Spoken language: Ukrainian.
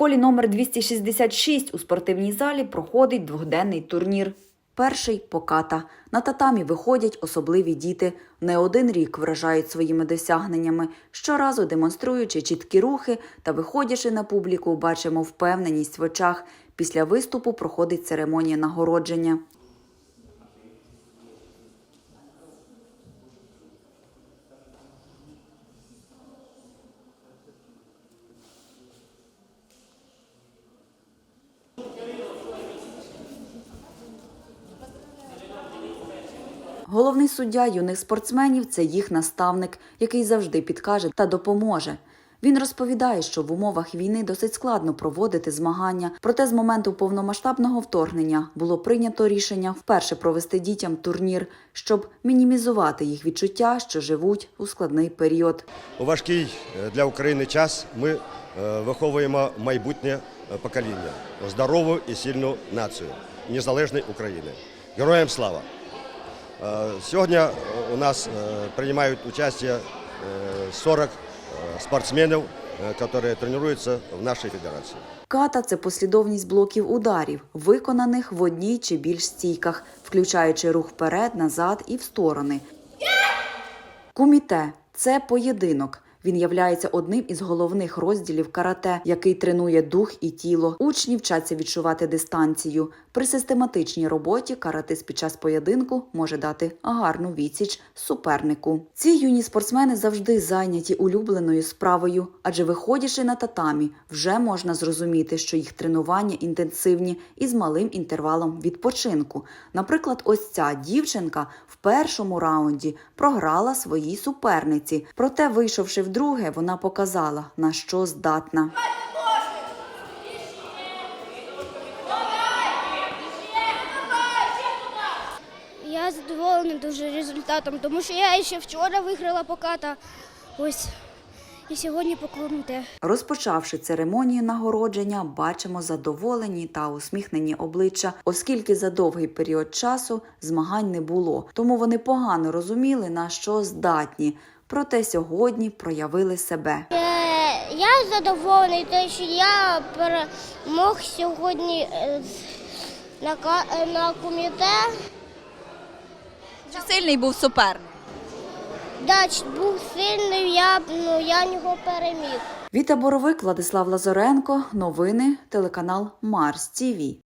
школі номер 266 у спортивній залі проходить двохденний турнір. Перший поката. На татамі виходять особливі діти. Не один рік вражають своїми досягненнями, щоразу демонструючи чіткі рухи та виходячи на публіку, бачимо впевненість в очах. Після виступу проходить церемонія нагородження. Головний суддя юних спортсменів це їх наставник, який завжди підкаже та допоможе. Він розповідає, що в умовах війни досить складно проводити змагання. Проте з моменту повномасштабного вторгнення було прийнято рішення вперше провести дітям турнір, щоб мінімізувати їх відчуття, що живуть у складний період. У важкий е, для України час ми е, виховуємо майбутнє е, покоління, здорову і сильну націю незалежної України. Героям слава! Е, Сьогодні у нас е, приймають участь е, 40 е, спортсменів, які тренуються в нашій федерації. Ката це послідовність блоків ударів, виконаних в одній чи більш стійках, включаючи рух вперед, назад і в сторони. Куміте це поєдинок. Він являється одним із головних розділів карате, який тренує дух і тіло. Учні вчаться відчувати дистанцію. При систематичній роботі каратист під час поєдинку може дати гарну відсіч супернику. Ці юні спортсмени завжди зайняті улюбленою справою, адже виходячи на татамі, вже можна зрозуміти, що їх тренування інтенсивні і з малим інтервалом відпочинку. Наприклад, ось ця дівчинка в першому раунді програла своїй суперниці. Проте, вийшовши вдруге, вона показала на що здатна. Я задоволена дуже результатом, тому що я ще вчора виграла поката. Ось і сьогодні поклонити. Розпочавши церемонію нагородження, бачимо задоволені та усміхнені обличчя, оскільки за довгий період часу змагань не було, тому вони погано розуміли на що здатні. Проте сьогодні проявили себе. Е, Я задоволений, тому що я перемог сьогодні е, на, е, на коміте. Чи сильний був суперник? Дач був сильний, я, ну, я його переміг. Віта Боровик, Владислав Лазоренко. Новини телеканал Марс ТІВІ.